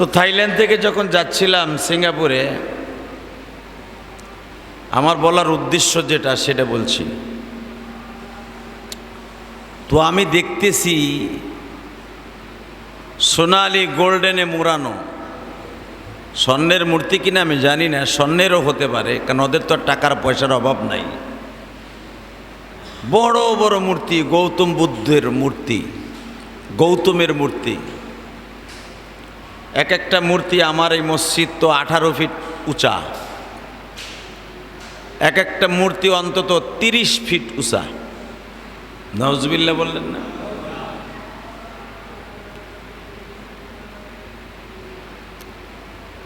তো থাইল্যান্ড থেকে যখন যাচ্ছিলাম সিঙ্গাপুরে, আমার বলার উদ্দেশ্য যেটা সেটা বলছি। তো আমি দেখতেছি সোনালি গোল্ডেনে মোড়ানো। স্বর্ণের মূর্তি কিনা আমি জানি না, স্বর্ণেরও হতে পারে, কারণ ওদের তো টাকার পয়সার অভাব নাই। বড় বড় মূর্তি, গৌতম বুদ্ধের মূর্তি, গৌতমের মূর্তি। এক একটা মূর্তি আমার এই মসজিদ তো আঠারো ফিট উঁচা। এক একটা মূর্তি অন্তত তিরিশ ফিট উঁচা। নজবিল্লা বললেন না?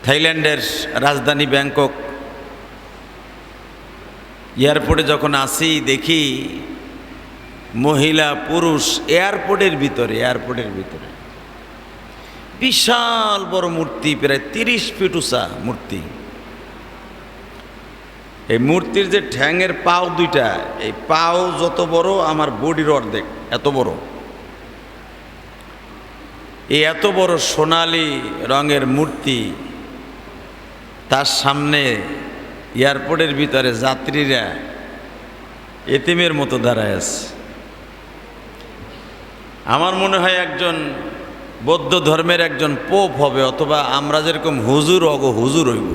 থাইল্যান্ডের রাজধানী ব্যাংকক। এয়ারপোর্টে যখন আসি, দেখি মহিলা, পুরুষ, এয়ারপোর্টের ভিতরে এয়ারপোর্টের ভিতরে। বিশাল বড় মূর্তি, প্রায় তিরিশ ফিট উঁচা মূর্তি। এই মূর্তির যে ঠ্যাঙের পাও দুইটা, এই পাও যত বড়, আমার বডির অর্ধেক এত বড়। এই এত বড় সোনালি রঙের মূর্তি, তার সামনে এয়ারপোর্টের ভিতরে যাত্রীরা এতিমের মতো দাঁড়ায় আছে। আমার মনে হয় একজন বৌদ্ধ ধর্মের একজন পোপ হবে অথবা আমরা যেরকম হুজুর অগ হুজুর হইব।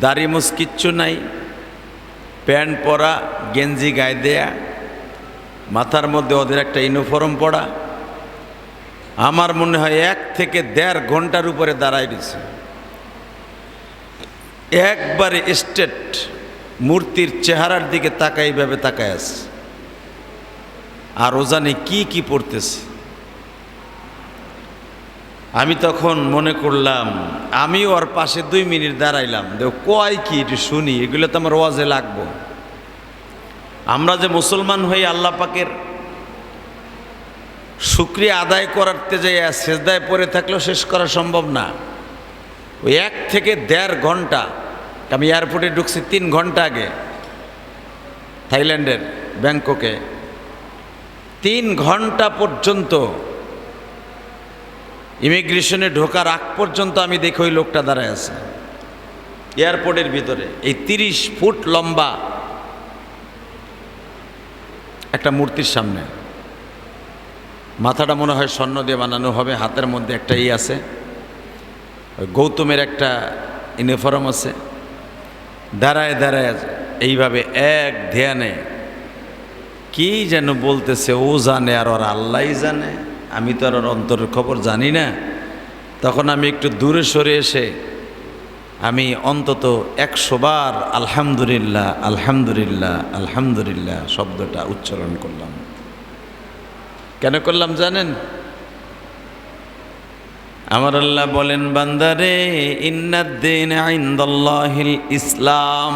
দাড়ি মুস কিচ্ছু নাই, প্যান্ট পরা, গেঞ্জি গায়ে দেয়া, মাথার মধ্যে ওদের একটা ইউনিফর্ম পরা। আমার মনে হয় এক থেকে দেড় ঘণ্টার উপরে দাঁড়াই দিছে একবারে স্টেট মূর্তির চেহারার দিকে তাকাই এইভাবে তাকায় আছে। আর ও জানে কি কি পড়তেছে। আমি তখন মনে করলাম আমি ওর পাশে দুই মিনিট দাঁড়াইলাম। দেখ, কয় কি একটু শুনি, এগুলো তো আমার ওয়াজে লাগবো। আমরা যে মুসলমান হয়ে আল্লাহ পাকের শুক্রিয়া আদায় করাতে যাই শেষদায় পড়ে থাকলেও শেষ করা সম্ভব না। ওই এক থেকে দেড় ঘণ্টা, আমি এয়ারপোর্টে ঢুকছি তিন ঘণ্টা আগে, থাইল্যান্ডের, ব্যাংককে। তিন ঘণ্টা পর্যন্ত ইমিগ্রেশনে ঢোকার আগ পর্যন্ত আমি দেখি ওই লোকটা দাঁড়ায় আছে। এয়ারপোর্টের ভিতরে, এই তিরিশ ফুট লম্বা একটা মূর্তির সামনে। মাথাটা মনে হয় স্বর্ণ দিয়ে বানানো হবে, হাতের মধ্যে একটা ই আছে। গৌতমের একটা ইউনিফর্ম আছে। দাঁড়ায় দাঁড়ায় এইভাবে এক ধ্যানে, কি যেন বলতেছে, ও জানে আর ওর আল্লাহ জানে। আমি তো আর অন্তরের খবর জানি না। তখন আমি একটু দূরে সরে এসে আমি অন্তত একশো বার আলহামদুলিল্লাহ আলহামদুলিল্লাহ আলহামদুলিল্লাহ শব্দটা উচ্চারণ করলাম। কেন করলাম জানেন? আমার আল্লাহ বলেন, বান্দারে, ইন্নাদ্দিন আইন্দাল্লাহিল ইসলাম।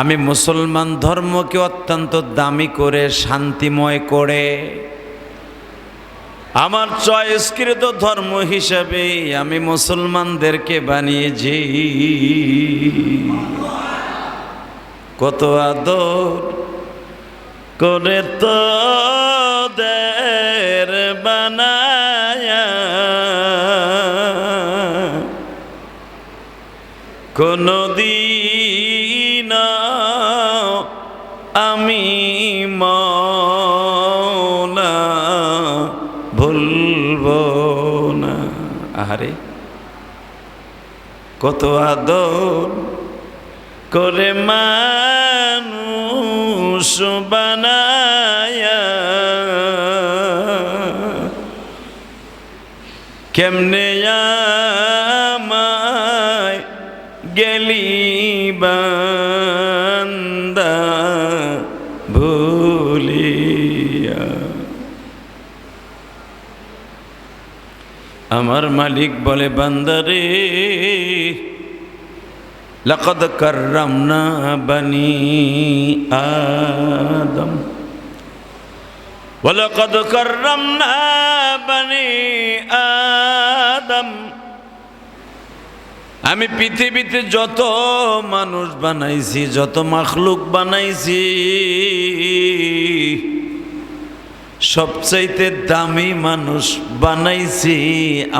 আমি মুসলমান ধর্মকে অত্যন্ত দামি করে, শান্তিময় করে। আমার চয়েসকৃত ধর্ম হিসাবে আমি মুসলমানদেরকে বানিয়েছি। কত আদর করে তো দের বানায়া। কোনো আহারে কত আদর করে মানুষ বানায়া। কেমনে আমায় গেলি বান্দা। আমার মালিক বলে বান্দারে لقد كرمنا بني آدم ولقد كرمنا بني آدم আমি পৃথিবীতে যত মানুষ বানাইছি যত মাখলুক বানাইছি সবচাইতে দামি মানুষ বানাইছি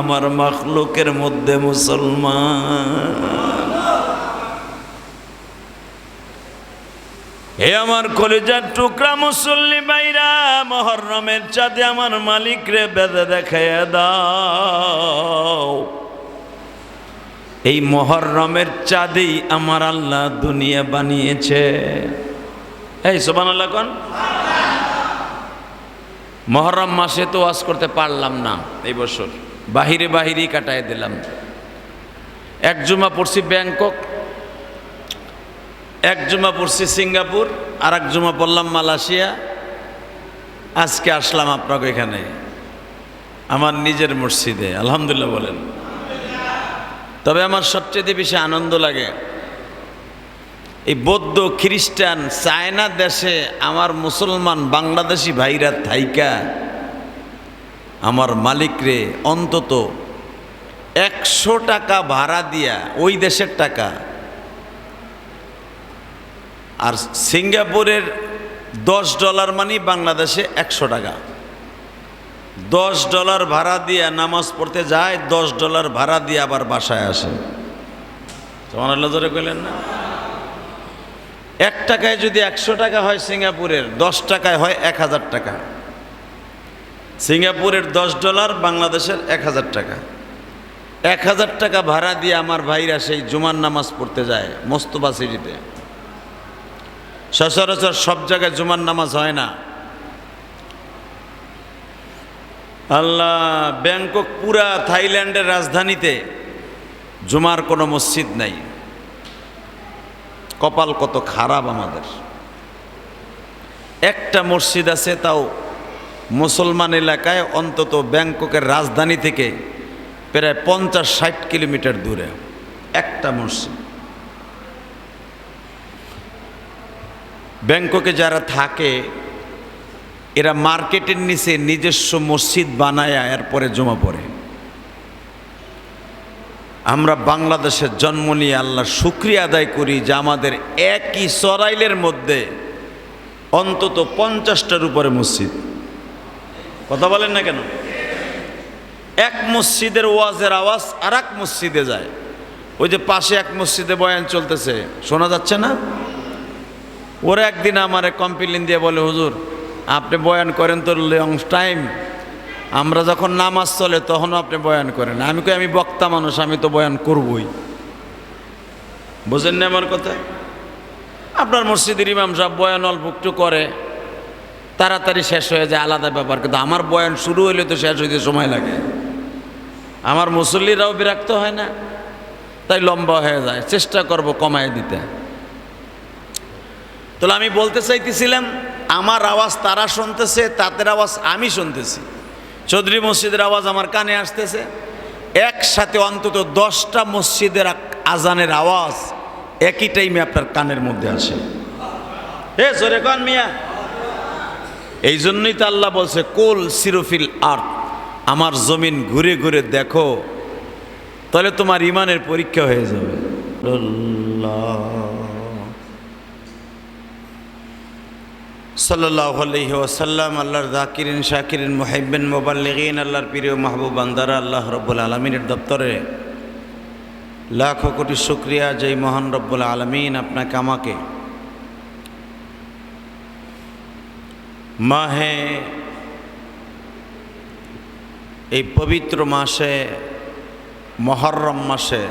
আমার মখলুকের মধ্যে মুসলমান। হে আমার কলেজার টুকরা মুসল্লি বাইরা মহরমের চাঁদে আমার মালিক রে বেদে দেখাইয়া দাও। এই মহরমের চাঁদেই আমার আল্লাহ দুনিয়া বানিয়েছে। এই সোবান আল্লাহ কন। মহরম মাসে তো ওয়াজ করতে পারলাম না এই বছর। বাহিরে বাহিরেই কাটায় দিলাম। এক জুমা পড়ছি ব্যাংকক, এক জুমা পড়ছি সিঙ্গাপুর আর এক জুমা পড়লাম মালয়েশিয়া। আজকে আসলাম আপনাকে এখানে, আমার নিজের মসজিদে, আলহামদুলিল্লাহ বলেন। তবে আমার সবচেয়ে বেশি আনন্দ লাগে এই বৌদ্ধ খ্রিস্টান চায়না দেশে আমার মুসলমান বাংলাদেশি ভাইরা থাইকা, আমার মালিকরে অন্তত একশো টাকা ভাড়া দিয়া ওই দেশের টাকা আর সিঙ্গাপুরের দশ ডলার মানে বাংলাদেশে একশো টাকা। দশ ডলার ভাড়া দিয়া নামাজ পড়তে যায়, দশ ডলার ভাড়া দিয়ে আবার বাসায় আসে। তোমার আল্লাহ ধরে কইলেন না? এক টাকায় যদি একশো টাকা হয় সিঙ্গাপুরের, দশ টাকায় হয় এক হাজার টাকা। সিঙ্গাপুরের দশ ডলার, বাংলাদেশের এক হাজার টাকা। এক হাজার টাকা ভাড়া দিয়ে আমার ভাইরা সেই জুমার নামাজ পড়তে যায় মোস্তফা সিটিতে। সচরাচর সব জায়গায় জুমার নামাজ হয় না। আল্লাহ ব্যাংকক পুরা থাইল্যান্ডের রাজধানীতে জুমার কোনো মসজিদ নাই। কপাল কত খারাপ আমাদের। একটা মসজিদ আছে তাও মুসলমান এলাকায় অন্তত ব্যাংককের রাজধানী থেকে প্রায় পঞ্চাশ ষাট কিলোমিটার দূরে। একটা মসজিদ। ব্যাংককে যারা থাকে, এরা মার্কেটের নিচে নিজস্ব মসজিদ বানায়, এরপরে জমা পড়ে। আমরা বাংলাদেশের জন্ম নিয়ে আল্লাহ শুক্রিয়া আদায় করি যে আমাদের একই সরাইলের মধ্যে অন্তত পঞ্চাশটার উপরে মসজিদ। কথা বলেন না কেন? এক মসজিদের ওয়াজের আওয়াজ আর এক মসজিদে যায়। ওই যে পাশে এক মসজিদে বয়ান চলতেছে, শোনা যাচ্ছে না? ওরা একদিন আমারে কমপ্লেন দিয়ে বলে, হুজুর, আপনি বয়ান করেন তো লং টাইম আমরা যখন নামাজ চলে, তখনও আপনি বয়ান করেন। আমি কই, আমি বক্তা মানুষ, আমি তো বয়ান করবই। বুঝেন না আমার কথা? আপনার মসজিদের ইমাম সাহেব বয়ান অল্প একটু করে, তাড়াতাড়ি শেষ হয়ে যায়, আলাদা ব্যাপার। কিন্তু আমার বয়ান শুরু হইলে তো শেষ হইতে সময় লাগে। আমার মুসল্লিরাও বিরক্ত হয় না, তাই লম্বা হয়ে যায়। চেষ্টা করব কমায় দিতে। তাহলে আমি বলতে চাইতেছিলাম, আমার আওয়াজ তারা শুনতেছে, তাদের আওয়াজ আমি শুনতেছি। চৌধুরী মসজিদের আওয়াজ আমার কানে আসতেছে। একসাথে অন্তত দশটা মসজিদের আজানের আওয়াজ একই টাইমে আপনার কানের মধ্যে আসে। হে জোরে কন মিয়া। এই জন্যই তো আল্লাহ বলছে, কোল সিরোফিল আর্থ আমার জমিন ঘুরে ঘুরে দেখো, তাহলে তোমার ইমানের পরীক্ষা হয়ে যাবে। আল্লাহ। সাল্লাহ আলহি ওসাল্লাম আল্লাহর জাকিরিন, শাকিরিন মোহাইবেন মোবাল্লিগিন, আল্লাহর প্রিয় মাহবুব বান্দারা, আল্লাহ রব্বুল আলমিনের দপ্তরে লাখো কোটি শুক্রিয়া, যেই মহান রব্বুল আলমিন আপনাকে, আমাকে মাহে এই পবিত্র মাসে, মহরম মাসে,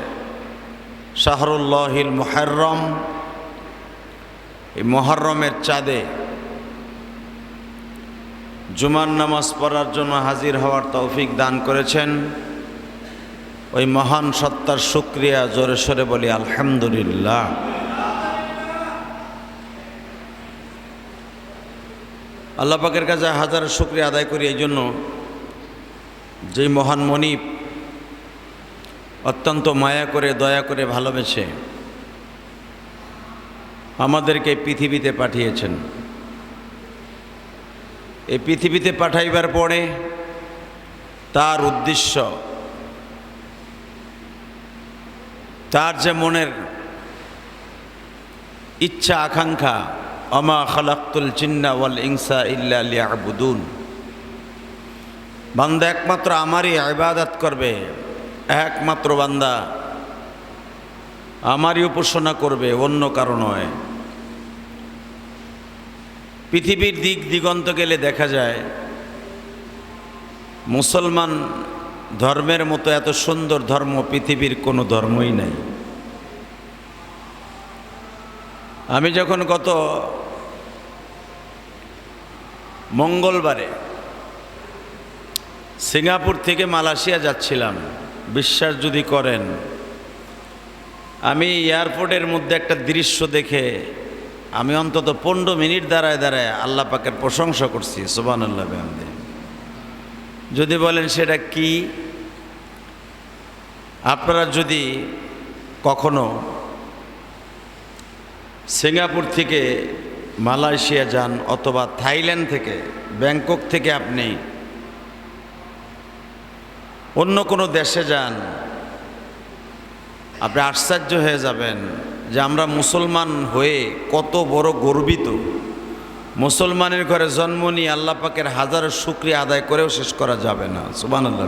শাহরুল্লাহিল মোহরম এই মহরমের চাঁদে জুমার নামাজ পড়ার জন্য হাজির হওয়ার তৌফিক দান করেছেন। ওই মহান সত্তার শুক্রিয়া জোরে সোরে বলি, আলহামদুলিল্লাহ। আল্লাহ পাকের কাছে হাজার শুক্রিয়া আদায় করি এই জন্য যেই মহান মনিব অত্যন্ত মায়া করে, দয়া করে ভালোবেসে আমাদেরকে পৃথিবীতে পাঠিয়েছেন। এই পৃথিবীতে পাঠাইবার পরে তার উদ্দেশ্য, তার যে মনের ইচ্ছা, আকাঙ্ক্ষা, অমা খালাক্তুল চিন্না ওয়াল ইংসা ইল্লা লিয়াবুদুন। বান্দা একমাত্র আমারই ইবাদত করবে, একমাত্র বান্দা আমারই উপাসনা করবে, অন্য কারও নয়। পৃথিবীর দিক দিগন্ত গেলে দেখা যায়, মুসলমান ধর্মের মতো এত সুন্দর ধর্ম পৃথিবীর কোনো ধর্মই নাই। আমি যখন গত মঙ্গলবারে সিঙ্গাপুর থেকে মালয়েশিয়া যাচ্ছিলাম, বিশ্বাস যদি করেন, আমি এয়ারপোর্টের মধ্যে একটা দৃশ্য দেখে আমি অন্তত পনেরো মিনিট দাঁড়ায় দাঁড়ায় আল্লাহ পাকের প্রশংসা করছি সোবান আল্লাহ যদি বলেন সেটা কি? আপনারা যদি কখনো সিঙ্গাপুর থেকে মালয়েশিয়া যান অথবা থাইল্যান্ড থেকে, ব্যাংকক থেকে আপনি অন্য কোনো দেশে যান, আপনি আশ্চর্য হয়ে যাবেন। যে আমরা মুসলমান হয়ে কত বড় গর্বিত। মুসলমানের ঘরে জন্ম নিয়ে আল্লাপাকের হাজারো শুক্রিয়া আদায় করেও শেষ করা যাবে না। সুবান আল্লাহ